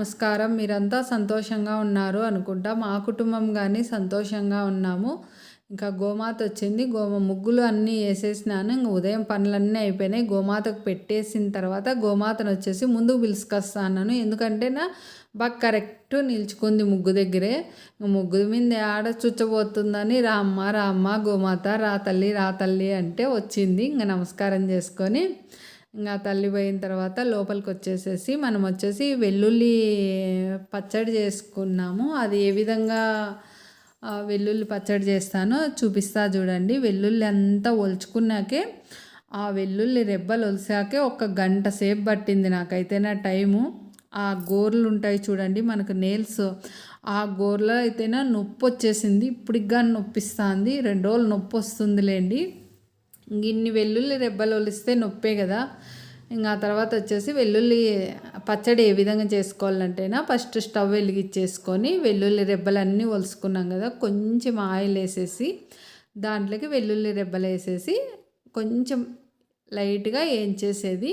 నమస్కారం. మీరంతా సంతోషంగా ఉన్నారు అనుకుంటా. మా కుటుంబం కానీ సంతోషంగా ఉన్నాము. ఇంకా గోమాత వచ్చింది. గోమ ముగ్గులు అన్నీ వేసేసినాను. ఇంక ఉదయం పనులన్నీ అయిపోయినాయి. గోమాతకు పెట్టేసిన తర్వాత గోమాతను వచ్చేసి ముందుకు పిలుచుకొస్తాను ఎందుకంటే నా బాగా కరెక్ట్ నిల్చుకుంది ముగ్గు దగ్గరే. ముగ్గు మీద ఆడ చుచ్చబోతుందని రామ్మ రామ్మ గోమాత రా తల్లి రా తల్లి అంటే వచ్చింది. ఇంకా నమస్కారం చేసుకొని ఇంకా తల్లి పోయిన తర్వాత లోపలికి వచ్చేసేసి మనం వచ్చేసి వెల్లుల్లి పచ్చడి చేసుకున్నాము. అది ఏ విధంగా వెల్లుల్లి పచ్చడి చేస్తానో చూపిస్తా చూడండి. వెల్లుల్లి అంతా ఒలుచుకున్నాకే ఆ వెల్లుల్లి రెబ్బలు ఒలిసాకే ఒక గంట సేపు పట్టింది నాకైతే నా టైము. ఆ గోర్లు ఉంటాయి చూడండి మనకు నేల్స్. ఆ గోర్లో అయితేనా నొప్పి వచ్చేసింది ఇప్పటికి కానీ నొప్పిస్తుంది. రెండు రోజులు నొప్పి వస్తుందిలేండి ఇన్ని వెల్లుల్లి రెబ్బలు ఒలిస్తే నొప్పే కదా. ఇంకా తర్వాత వచ్చేసి వెల్లుల్లి పచ్చడి ఏ విధంగా చేసుకోవాలంటేనా ఫస్ట్ స్టవ్ వెలిగించేసుకొని వెల్లుల్లి రెబ్బలన్నీ ఒలుసుకున్నాం కదా కొంచెం ఆయిల్ వేసేసి దాంట్లోకి వెల్లుల్లి రెబ్బలు వేసేసి కొంచెం లైట్గా వేయించేసేది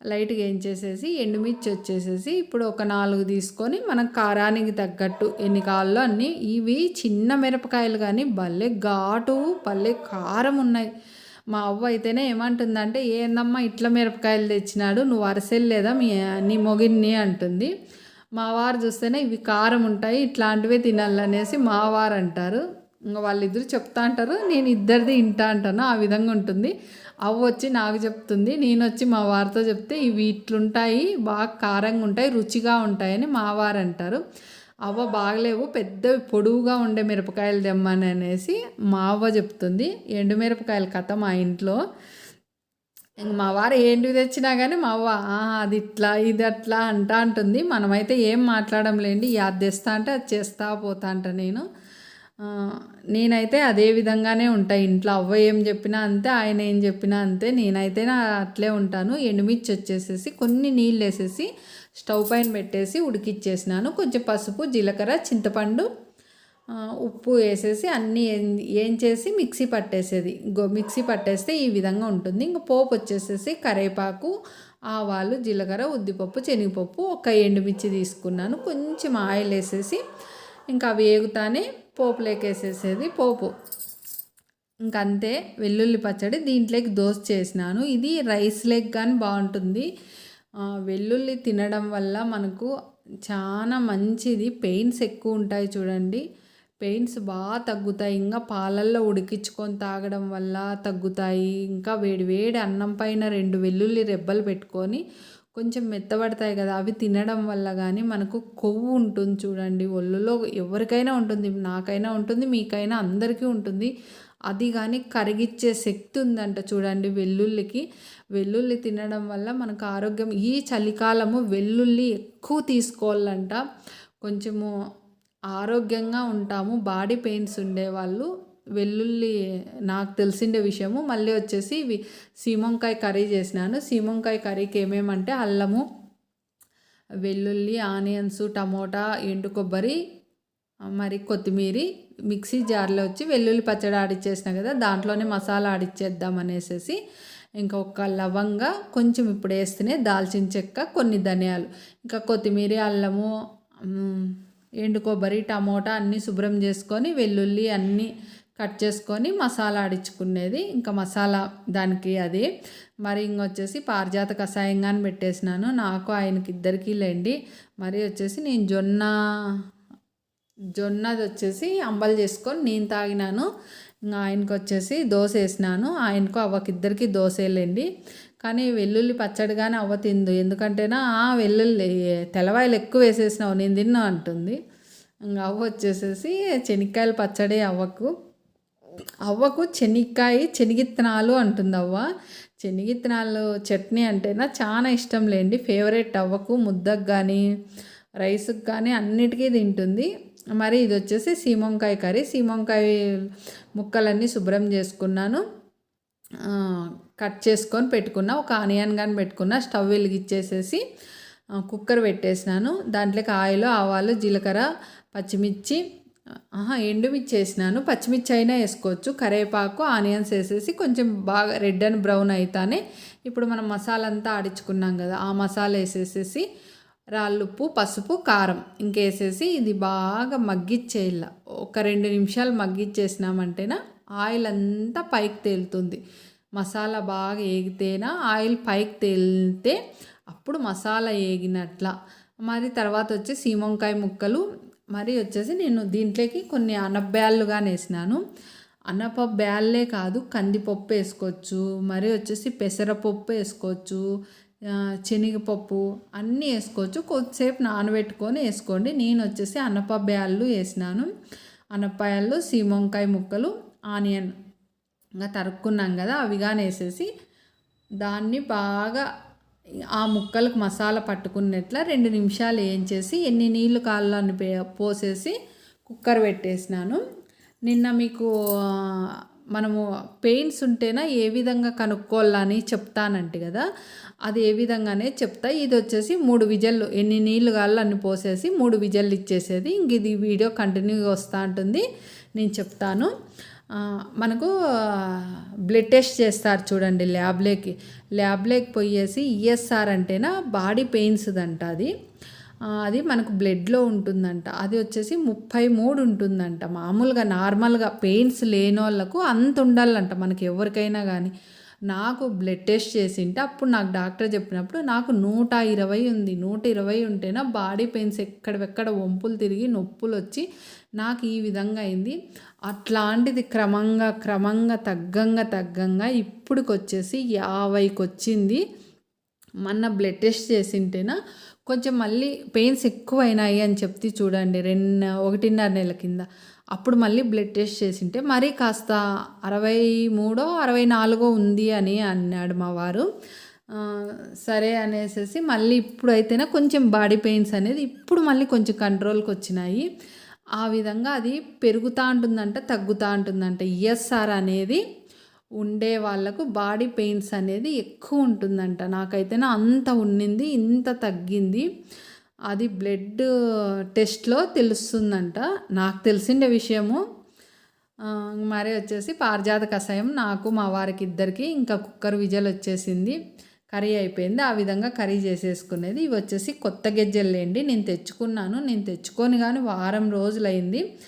లైట్గా వేయించేసేసి ఎండుమిర్చి వచ్చేసేసి ఇప్పుడు ఒక నాలుగు తీసుకొని మనం కారానికి తగ్గట్టు ఎన్ని కాళ్ళలో అన్నీ ఇవి చిన్న మిరపకాయలు కానీ భలే ఘాటు భలే కారం ఉన్నాయి. మా అవ్వ అయితేనే ఏమంటుందంటే ఏందమ్మా ఇట్ల మిరపకాయలు తెచ్చినాడు నువ్వు అరసెల్లేదా మీ నీ మొగిన్ని అంటుంది. మా వారు చూస్తేనే ఇవి కారం ఉంటాయి ఇట్లాంటివే తినాలనేసి మా వారు అంటారు. ఇంకా వాళ్ళిద్దరు చెప్తా అంటారు నేను ఇద్దరిది ఇంటా అంటాను. ఆ విధంగా ఉంటుంది. అవ్వ వచ్చి నాకు చెప్తుంది నేను వచ్చి మా వారితో చెప్తే ఇవి ఇట్లుంటాయి బాగా కారంగా ఉంటాయి రుచిగా ఉంటాయని మా వారు అంటారు. అవ్వ బాగలేవు పెద్ద పొడువుగా ఉండే మిరపకాయలు తెమ్మని అనేసి మా అవ్వ చెప్తుంది. ఎండు మిరపకాయల కథ మా ఇంట్లో. ఇంక మా వారు ఏంటి తెచ్చినా కానీ మా అవ్వ అది ఇట్లా ఇది అట్లా అంటా అంటుంది. మనమైతే ఏం మాట్లాడంలేండి. అది తెస్తా అంటే అది చేస్తా పోతా అంట నేను. నేనైతే అదే విధంగానే ఉంటా. ఇంట్లో అవ్వ ఏం చెప్పినా అంతే ఆయన ఏం చెప్పినా అంతే. నేనైతే అట్లే ఉంటాను. ఎండుమిర్చి వచ్చేసేసి కొన్ని నీళ్ళు వేసేసి స్టవ్ పైన పెట్టేసి ఉడికిచ్చేసినాను. కొంచెం పసుపు జీలకర్ర చింతపండు ఉప్పు వేసేసి అన్నీ ఏం చేసి మిక్సీ పట్టేసేది. గో మిక్సీ పట్టేస్తే ఈ విధంగా ఉంటుంది. ఇంకా పోపు వచ్చేసేసి కరేపాకు ఆవాలు జీలకర్ర ఉద్దిపప్పు శనగపప్పు ఒక ఎండుమిర్చి తీసుకున్నాను. కొంచెం ఆయిల్ వేసేసి ఇంకా అవి వేగుతానే పోపులోకి వేసేసేది పోపు ఇంకంతే వెల్లుల్లి పచ్చడి దీంట్లోకి దోశ చేసినాను. ఇది రైస్ లెగ్ కానీ బాగుంటుంది. వెల్లుల్లి తినడం వల్ల మనకు చాలా మంచిది. పెయిన్స్ ఎక్కువ ఉంటాయి చూడండి. పెయిన్స్ బాగా తగ్గుతాయి. ఇంకా పాలల్లో ఉడికించుకొని తాగడం వల్ల తగ్గుతాయి. ఇంకా వేడి వేడి అన్నం పైన రెండు వెల్లుల్లి రెబ్బలు పెట్టుకొని కొంచెం మెత్తబడతాయి కదా అవి తినడం వల్ల కానీ మనకు కొవ్వు ఉంటుంది చూడండి. ఒళ్ళులో ఎవరికైనా ఉంటుంది. నాకైనా ఉంటుంది. మీకైనా అందరికీ ఉంటుంది. అది కానీ కరిగిచ్చే శక్తి ఉందంట చూడండి వెల్లుల్లికి. వెల్లుల్లి తినడం వల్ల మనకు ఆరోగ్యం ఈ చలికాలము వెల్లుల్లి ఎక్కువ తీసుకోవాలంట. కొంచెము ఆరోగ్యంగా ఉంటాము బాడీ పెయిన్స్ ఉండేవాళ్ళు. వెల్లుల్లి నాకు తెలిసిండే విషయము. మళ్ళీ వచ్చేసి ఇవి సీమంకాయ కర్రీ చేసినాను. సీమంకాయ కర్రీకి ఏమేమంటే అల్లము వెల్లుల్లి ఆనియన్స్ టమోటా ఎండు కొబ్బరి మరి కొత్తిమీర మిక్సీ జార్లో వచ్చి వెల్లుల్లి పచ్చడి ఆడిచ్చేసిన కదా దాంట్లోనే మసాలా ఆడిచ్చేద్దాం అనేసి ఇంకా ఒక లవంగా కొంచెం ఇప్పుడు వేస్తేనే దాల్చిన చెక్క కొన్ని ధనియాలు ఇంకా కొత్తిమీర అల్లము ఎండు కొబ్బరి టమోటా అన్నీ శుభ్రం చేసుకొని వెల్లుల్లి అన్నీ కట్ చేసుకొని మసాలా ఆడించుకునేది ఇంకా మసాలా దానికి అది. మరి ఇంకొచ్చేసి పారిజాత కషాయంగాని పెట్టేసినాను. నాకు ఆయనకి ఇద్దరికి లేండి. మరి వచ్చేసి నేను జొన్న జొన్నది వచ్చేసి అంబలు చేసుకొని నేను తాగినాను. ఇంకా ఆయనకు వచ్చేసి దోశ వేసినాను. ఆయనకు అవ్వకిద్దరికి దోశలేండి. కానీ వెల్లుల్లి పచ్చడి కానీ అవ్వ తిందు. ఎందుకంటేనా వెల్లుల్లి తెల్లవాయలు ఎక్కువ వేసేసినావు నేను తిన్నా అంటుంది. ఇంకా అవ్వ వచ్చేసేసి శనక్కాయల పచ్చడి అవ్వకు. అవ్వకు శనక్కాయ శనిగిత్తనాలు అంటుంది అవ్వ. శనిగిత్తనాలు చట్నీ అంటేనా చాలా ఇష్టం లేండి. ఫేవరెట్ అవ్వకు ముద్దకు కానీ రైస్కి కానీ అన్నిటికీ తింటుంది. మరి ఇది వచ్చేసి సీమంకాయ కర్రీ. సీమంకాయ ముక్కలన్నీ శుభ్రం చేసుకున్నాను. కట్ చేసుకొని పెట్టుకున్న ఒక ఆనియన్ కానీ పెట్టుకున్న స్టవ్ వెలిగిచ్చేసేసి కుక్కర్ పెట్టేసినాను. దాంట్లోకి ఆయిల్ ఆవాలు జీలకర్ర పచ్చిమిర్చి ఎండుమిర్చి వేసినాను. పచ్చిమిర్చి అయినా వేసుకోవచ్చు. కరివేపాకు ఆనియన్స్ వేసేసి కొంచెం బాగా రెడ్ అండ్ బ్రౌన్ అయితేనే. ఇప్పుడు మనం మసాలా అంతా ఆడించుకున్నాం కదా ఆ మసాలా వేసేసేసి రాళ్ళుప్పు పసుపు కారం ఇంకేసేసి ఇది బాగా మగ్గిచ్చేయాల. ఒక రెండు నిమిషాలు మగ్గిచ్చేసినామంటేనా ఆయిల్ అంతా పైకి తేలుతుంది. మసాలా బాగా ఏగితేనా ఆయిల్ పైకి తేలితే అప్పుడు మసాలా ఏగినట్ల. మరి తర్వాత వచ్చి సీమంకాయ ముక్కలు మరి వచ్చేసి నేను దీంట్లోకి కొన్ని అనబ్యాళ్ళుగా వేసినాను అనప బ్యాళ్ళే కాదు కందిపప్పు వేసుకోవచ్చు. మరి వచ్చేసి పెసరపప్పు వేసుకోవచ్చు. శనగపప్పు అన్నీ వేసుకోవచ్చు. కొద్దిసేపు నానబెట్టుకొని వేసుకోండి. నేను వచ్చేసి అనప బ్యాళ్ళు వేసినాను. అన్నపాయాలు సీమంకాయ ముక్కలు ఆనియన్. ఇంకా తరుక్కున్నాం కదా అవి కానీ వేసేసి దాన్ని బాగా ఆ ముక్కలకు మసాలా పట్టుకున్నట్ల రెండు నిమిషాలు వేయించేసి ఎన్ని నీళ్ళు కాళ్ళని పోసేసి కుక్కర్ పెట్టేసినాను. నిన్న మీకు మనము పెయిన్స్ ఉంటేనా ఏ విధంగా కనుక్కోవాలని చెప్తానంట కదా అది ఏ విధంగానే చెప్తా. ఇది వచ్చేసి మూడు విజల్లు ఎన్ని నీళ్ళు కాళ్ళు అన్ని పోసేసి మూడు విజల్లు ఇచ్చేసేది. ఇంక ఇది వీడియో కంటిన్యూగా వస్తూ ఉంటుంది నేను చెప్తాను. మనకు బ్లడ్ టెస్ట్ చేస్తారు చూడండి ల్యాబ్లోకి. ల్యాబ్లోకి పోయేసి ఈఎస్ఆర్ అంటేనా బాడీ పెయిన్స్ది అంట అది. అది మనకు బ్లడ్లో ఉంటుందంట. అది వచ్చేసి ముప్పై మూడు ఉంటుందంట. మామూలుగా నార్మల్గా పెయిన్స్ లేని వాళ్ళకు అంత ఉండాలంట మనకి ఎవరికైనా కానీ నాకు బ్లడ్ టెస్ట్ చేసింటే అప్పుడు నాకు డాక్టర్ చెప్పినప్పుడు నాకు నూట ఇరవై ఉంది. నూట ఇరవై ఉంటేనా బాడీ పెయిన్స్ ఎక్కడెక్కడ వంపులు తిరిగి నొప్పులు వచ్చి నాకు ఈ విధంగా అయింది. అట్లాంటిది క్రమంగా క్రమంగా తగ్గంగా తగ్గంగా ఇప్పుడుకొచ్చేసి యాభైకి వచ్చింది మొన్న బ్లడ్ టెస్ట్ చేసింటేనా కొంచెం మళ్ళీ పెయిన్స్ ఎక్కువైనాయి అని చెప్తే చూడండి రెండు ఒకటిన్నర నెలల కింద. అప్పుడు మళ్ళీ బ్లడ్ టెస్ట్ చేసింటే మరీ కాస్త అరవై మూడో అరవై నాలుగో ఉంది అని అన్నాడు మా వారు. సరే అనేసి మళ్ళీ ఇప్పుడైతేనే కొంచెం బాడీ పెయిన్స్ అనేది ఇప్పుడు మళ్ళీ కొంచెం కంట్రోల్కి వచ్చినాయి. ఆ విధంగా అది పెరుగుతూ ఉంటుందంట తగ్గుతూ ఉంటుందంట. ఈఎస్ఆర్ అనేది ఉండే వాళ్ళకు బాడీ పెయిన్స్ అనేది ఎక్కువ ఉంటుందంట. నాకైతేనే అంత ఉండింది ఇంత తగ్గింది. అది బ్లడ్ టెస్ట్లో తెలుస్తుందంట. నాకు తెలిసిండే విషయము. మరి వచ్చేసి పారిజాత కషాయం నాకు మా వారికి ఇద్దరికి ఇంకా కుక్కర్ విజల్ వచ్చేసింది. కర్రీ అయిపోయింది. ఆ విధంగా కర్రీ చేసేసుకునేది. ఇవి వచ్చేసి కొత్త గెజ్జెల్లేండి నేను తెచ్చుకున్నాను. నేను తెచ్చుకొని కానీ వారం రోజులైంది.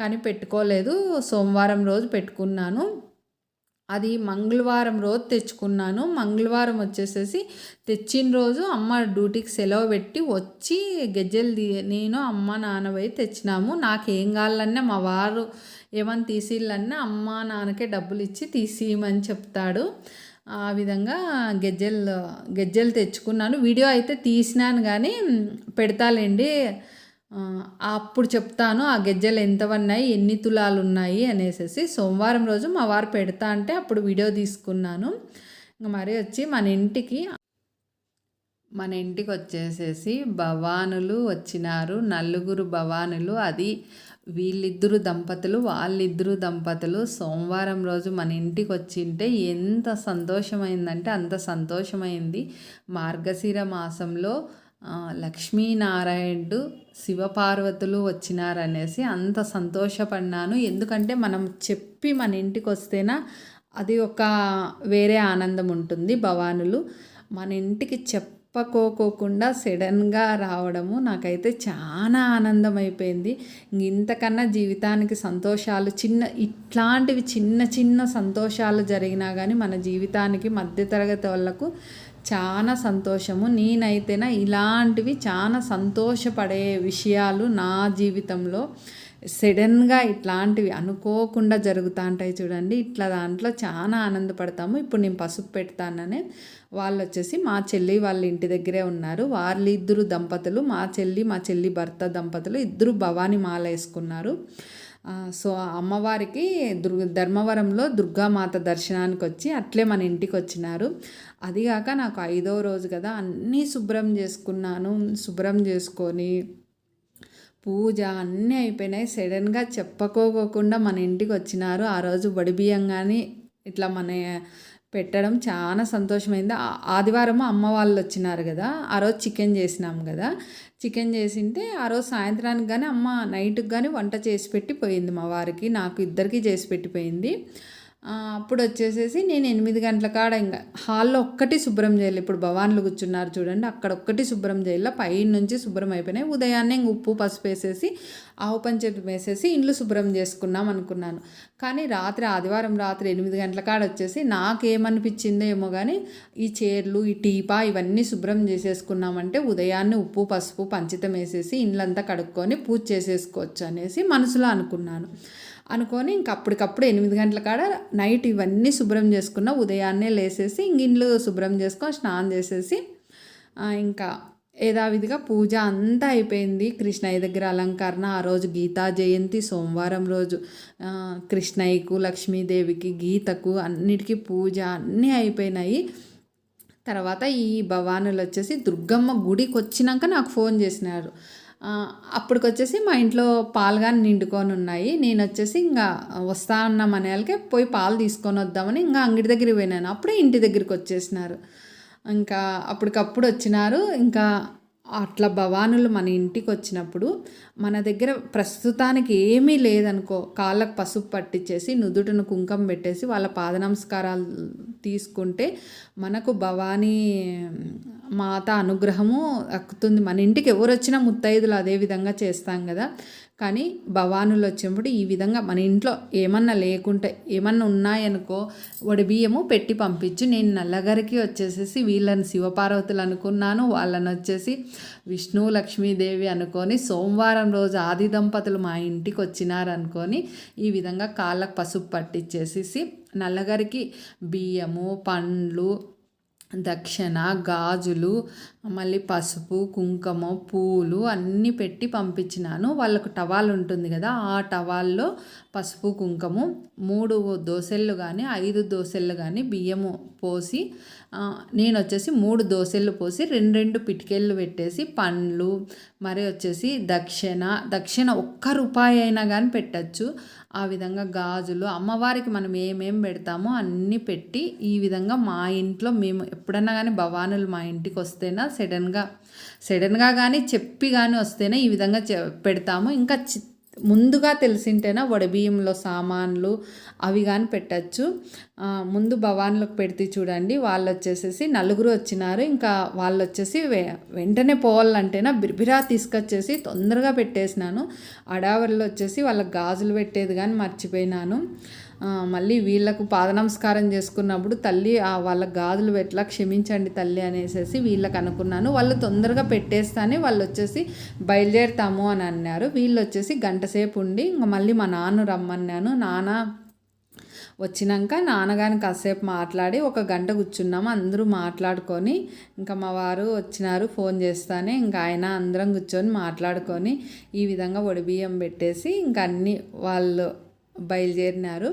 కానీ పెట్టుకోలేదు. సోమవారం రోజు పెట్టుకున్నాను. అది మంగళవారం రోజు తెచ్చుకున్నాను. మంగళవారం వచ్చేసేసి తెచ్చిన రోజు అమ్మ డ్యూటీకి సెలవు పెట్టి వచ్చి గెజ్జెలు నేను అమ్మ నాన్న తెచ్చినాము. తెచ్చినాము నాకేం కావాలన్నా మా వారు ఏమని తీసిళ్ళన్నా అమ్మ నాన్నకే డబ్బులు ఇచ్చి తీసియమని చెప్తాడు. ఆ విధంగా గెజ్జెలు గెజ్జెలు తెచ్చుకున్నాను. వీడియో అయితే తీసినాను కానీ పెడతాలేండి. అప్పుడు చెప్తాను ఆ గెజ్జెలు ఎంతవన్నాయి ఎన్ని తులాలు ఉన్నాయి అనేసి సోమవారం రోజు మా వారు పెడతా అంటే అప్పుడు వీడియో తీసుకున్నాను. మరి వచ్చి మన ఇంటికి మన ఇంటికి వచ్చేసేసి భవానులు వచ్చినారు నలుగురు భవానులు అది వీళ్ళిద్దరు దంపతులు వాళ్ళిద్దరు దంపతులు. సోమవారం రోజు మన ఇంటికి వచ్చింటే ఎంత సంతోషమైందంటే అంత సంతోషమైంది. మార్గశిర మాసంలో లక్ష్మీనారాయణుడు శివపార్వతులు వచ్చినారనేసి అంత సంతోషపడినాను. ఎందుకంటే మనం చెప్పి మన ఇంటికి వస్తేనా అది ఒక వేరే ఆనందం ఉంటుంది భవానులు. మన ఇంటికి చెప్పకోకోకుండా సడన్గా రావడము నాకైతే చాలా ఆనందం అయిపోయింది ఇంతకన్నా జీవితానికి సంతోషాలు చిన్న ఇట్లాంటివి చిన్న చిన్న సంతోషాలు జరిగినా కానీ మన జీవితానికి మధ్యతరగతి వాళ్ళకు చాలా సంతోషము. నేనైతేనా ఇలాంటివి చాలా సంతోషపడే విషయాలు నా జీవితంలో సడన్గా ఇట్లాంటివి అనుకోకుండా జరుగుతూ ఉంటాయి చూడండి. ఇట్లా దాంట్లో చాలా ఆనందపడతాము. ఇప్పుడు నేను పసుపు పెడతాననే వాళ్ళు వచ్చేసి మా చెల్లి వాళ్ళ ఇంటి దగ్గరే ఉన్నారు. వాళ్ళిద్దరు దంపతులు మా చెల్లి మా చెల్లి భర్త దంపతులు ఇద్దరు భవానీ మాల వేసుకున్నారు. సో అమ్మవారికి దుర్గ ధర్మవరంలో దుర్గామాత దర్శనానికి వచ్చి అట్లే మన ఇంటికి వచ్చినారు అదిగాక నాకు ఐదవ రోజు కదా అన్నీ శుభ్రం చేసుకున్నాను. శుభ్రం చేసుకొని పూజ అన్నీ అయిపోయినాయి. సడన్గా చెప్పుకోకుండా మన ఇంటికి వచ్చినారు ఆ రోజు వడి బియ్యం కానీ ఇట్లా మన పెట్టడం చాలా సంతోషమైంది. ఆదివారం అమ్మ వాళ్ళు వచ్చినారు కదా ఆ రోజు చికెన్ చేసినాం కదా. చికెన్ చేసింటే ఆ రోజు సాయంత్రానికి కానీ అమ్మ నైట్కి కానీ వంట చేసి పెట్టిపోయింది మా వారికి నాకు ఇద్దరికి చేసి పెట్టిపోయింది అప్పుడు వచ్చేసేసి నేను ఎనిమిది గంటల కాడ ఇంకా హాల్లో ఒక్కటి శుభ్రం చేయాలి. ఇప్పుడు భవాన్లు కూర్చున్నారు చూడండి అక్కడ ఒక్కటి శుభ్రం చేయాలి. పైన నుంచి శుభ్రం అయిపోయినాయి. ఉదయాన్నే ఇంక ఉప్పు పసుపు వేసేసి ఆవు పంచేతి వేసేసి ఇండ్లు శుభ్రం చేసుకున్నాం అనుకున్నాను. కానీ రాత్రి ఆదివారం రాత్రి ఎనిమిది గంటల కాడ వచ్చేసి నాకేమనిపించిందో ఏమో కానీ ఈ చీరలు ఈ టీపా ఇవన్నీ శుభ్రం చేసేసుకున్నామంటే ఉదయాన్నే ఉప్పు పసుపు పంచితం వేసేసి ఇండ్లంతా కడుక్కొని పూజ చేసేసుకోవచ్చు అనేసి మనసులో అనుకున్నాను. అనుకొని ఇంక అప్పటికప్పుడు ఎనిమిది గంటల కాడ నైట్ ఇవన్నీ శుభ్రం చేసుకున్న ఉదయాన్నే లేసేసి ఇంక ఇండ్లు శుభ్రం చేసుకొని స్నానం చేసేసి ఇంకా యథావిధిగా పూజ అంతా అయిపోయింది. కృష్ణయ్య దగ్గర అలంకరణ ఆ రోజు గీతా జయంతి సోమవారం రోజు కృష్ణయ్యకు లక్ష్మీదేవికి గీతకు అన్నిటికీ పూజ అన్నీ అయిపోయినాయి. తర్వాత ఈ భవానులు వచ్చేసి దుర్గమ్మ గుడికి వచ్చినాక నాకు ఫోన్ చేసినారు. అప్పటికొచ్చేసి మా ఇంట్లో పాలు కానీ నిండుకొని ఉన్నాయి నేను వచ్చేసి ఇంకా వస్తా ఉన్న మనయాలకే పోయి పాలు తీసుకొని వద్దామని ఇంకా అంగడి దగ్గరికి పోయినాను. అప్పుడే ఇంటి దగ్గరికి వచ్చేసినారు ఇంకా అప్పటికప్పుడు వచ్చినారు. ఇంకా అట్లా భవానులు మన ఇంటికి వచ్చినప్పుడు మన దగ్గర ప్రస్తుతానికి ఏమీ లేదనుకో కాళ్ళకు పసుపు పట్టించేసి నుదుటను కుంకం పెట్టేసి వాళ్ళ పాద నమస్కారాలు తీసుకుంటే మనకు భవానీ మాత అనుగ్రహము దక్కుతుంది. మన ఇంటికి ఎవరు వచ్చినా ముత్తైదులు అదే విధంగా చేస్తాం కదా. కానీ భవానులు వచ్చినప్పుడు ఈ విధంగా మన ఇంట్లో ఏమన్నా లేకుంటే ఏమన్నా ఉన్నాయనుకో వడి బియ్యము పెట్టి పంపించు. నేను నల్లగరికి వచ్చేసేసి వీళ్ళని శివపార్వతులు అనుకున్నాను. వాళ్ళని వచ్చేసి విష్ణు లక్ష్మీదేవి అనుకొని సోమవారం రోజు ఆది దంపతులు మా ఇంటికి వచ్చినారు అనుకొని ఈ విధంగా కాళ్ళకు పసుపు పట్టించేసేసి నల్లగరికి బియ్యము పండ్లు దక్షిణ గాజులు మళ్ళీ పసుపు కుంకుమ పూలు అన్నీ పెట్టి పంపించినాను. వాళ్ళకు టవాల్ ఉంటుంది కదా ఆ టవాల్లో పసుపు కుంకుమ మూడు దోశలు కానీ ఐదు దోశలు కానీ బియ్యము పోసి నేను వచ్చేసి మూడు దోశలు పోసి రెండు రెండు పిటికెళ్ళు పెట్టేసి పండ్లు మరి వచ్చేసి దక్షిణ దక్షిణ ఒక్క రూపాయి అయినా కానీ పెట్టచ్చు. ఆ విధంగా గాజులు అమ్మవారికి మనం ఏమేం పెడతామో అన్నీ పెట్టి ఈ విధంగా మా ఇంట్లో మేము ఎప్పుడన్నా కానీ భవానులు మా ఇంటికి వస్తేనా సడన్గా సడన్గా కానీ చెప్పి కానీ వస్తేనే ఈ విధంగా చె పెడతాము. ఇంకా చి ముందుగా తెలిసింటేనా వడబియ్యంలో సామాన్లు అవి కానీ పెట్టచ్చు. ముందు భవాన్లకు పెడితే చూడండి వాళ్ళు వచ్చేసేసి నలుగురు వచ్చినారు. ఇంకా వాళ్ళు వచ్చేసి వెంటనే పోవాలంటేనా బిర్బిరా తీసుకొచ్చేసి తొందరగా పెట్టేసినాను. అడావరిలో వచ్చేసి వాళ్ళకి గాజులు పెట్టేది కానీ మర్చిపోయినాను. మళ్ళీ వీళ్ళకు పాద నమస్కారం చేసుకున్నప్పుడు తల్లి ఆ వాళ్ళ గాజులు ఎట్లా క్షమించండి తల్లి అనేసి వీళ్ళకి అనుకున్నాను. వాళ్ళు తొందరగా పెట్టేస్తానే వాళ్ళు వచ్చేసి బయలుదేరుతాము అని అన్నారు. వీళ్ళు వచ్చేసి గంట సేపు ఉండి ఇంకా మళ్ళీ మా నాన్న రమ్మన్నాను. నాన్న వచ్చినాక నాన్నగారిని కాసేపు మాట్లాడి ఒక గంట కూర్చున్నాము. అందరూ మాట్లాడుకొని ఇంకా మా వారు వచ్చినారు ఫోన్ చేస్తానే ఇంకా ఆయన అందరం కూర్చొని మాట్లాడుకొని ఈ విధంగా ఒడిబియ్యం పెట్టేసి ఇంకా అన్నీ వాళ్ళు బయలుదేరినారు.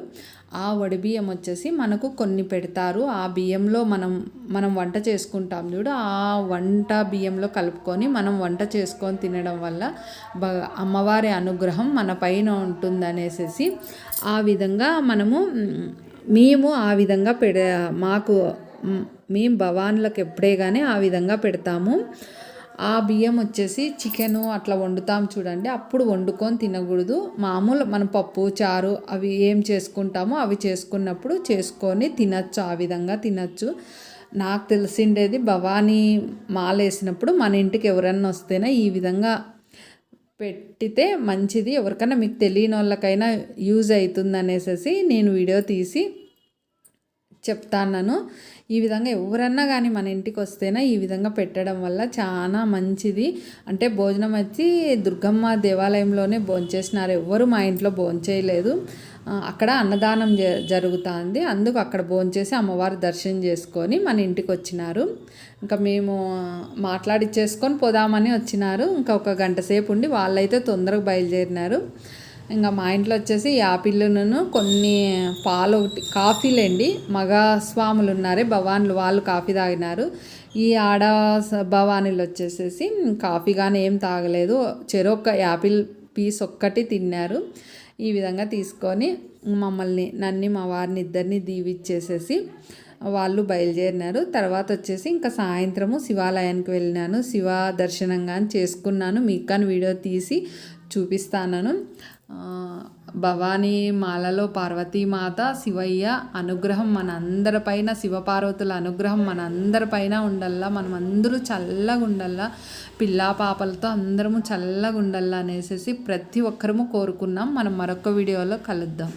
ఆ వడి బియ్యం వచ్చేసి మనకు కొన్ని పెడతారు. ఆ బియ్యంలో మనం మనం వంట చేసుకుంటాం చూడు. ఆ వంట బియ్యంలో కలుపుకొని మనం వంట చేసుకొని తినడం వల్ల బ అమ్మవారి అనుగ్రహం మన పైన ఉంటుందనేసి ఆ విధంగా మనము మేము ఆ విధంగా పెడ మాకు మేము భవాన్లకు ఎప్పుడే కానీ ఆ విధంగా పెడతాము. ఆ బియ్యం వచ్చేసి చికెను అట్లా వండుతాం చూడండి. అప్పుడు వండుకొని తినకూడదు. మామూలు మనం పప్పు చారు అవి ఏం చేసుకుంటామో అవి చేసుకున్నప్పుడు చేసుకొని తినచ్చు. ఆ విధంగా తినచ్చు. నాకు తెలిసిండేది భవానీ మాలేసినప్పుడు మన ఇంటికి ఎవరన్నా వస్తేనే ఈ విధంగా పెట్టితే మంచిది. ఎవరికైనా మీకు తెలియని వాళ్ళకైనా యూజ్ అవుతుంది అనేసి నేను వీడియో తీసి చెప్తాను ఈ విధంగా ఎవరన్నా కానీ మన ఇంటికి వస్తేనే ఈ విధంగా పెట్టడం వల్ల చాలా మంచిది. అంటే భోజనం వచ్చి దుర్గమ్మ దేవాలయంలోనే భోంచేసినారు. ఎవ్వరు మా ఇంట్లో భోంచేయలేదు. అక్కడ అన్నదానం జ జరుగుతుంది. అందుకు అక్కడ భోంచేసి అమ్మవారి దర్శనం చేసుకొని మన ఇంటికి వచ్చినారు ఇంకా మేము మాట్లాడిచ్చేసుకొని పోదామని వచ్చినారు. ఇంకా ఒక గంట సేపు ఉండి వాళ్ళైతే తొందరగా బయలుదేరినారు. ఇంకా మా ఇంట్లో వచ్చేసి యాపిల్ను కొన్ని పాలు ఒకటి కాఫీలేండి మగ స్వాములు ఉన్నారే భవాన్లు వాళ్ళు కాఫీ తాగినారు. ఈ ఆడ భవానీలు వచ్చేసేసి కాఫీ కానీ ఏం తాగలేదు. చెరొక్క యాపిల్ పీస్ ఒక్కటి తిన్నారు. ఈ విధంగా తీసుకొని మమ్మల్ని నన్ను మా వారిని ఇద్దరిని దీవిచ్చేసేసి వాళ్ళు బయలుదేరినారు. తర్వాత వచ్చేసి ఇంకా సాయంత్రము శివాలయానికి వెళ్ళినాను. శివ దర్శనం కానీ చేసుకున్నాను. మీకు కానీ వీడియో తీసి చూపిస్తాను భవానీ మాలలో పార్వతీమాత శివయ్య అనుగ్రహం మన అందరిపైన శివపార్వతుల అనుగ్రహం మన అందరిపైన ఉండల్లా మనం అందరూ చల్లగా ఉండల్లా పిల్లా పాపలతో అందరము చల్లగా ఉండల్లా అనేసి ప్రతి ఒక్కరము కోరుకున్నాం. మనం మరొక వీడియోలో కలుద్దాం.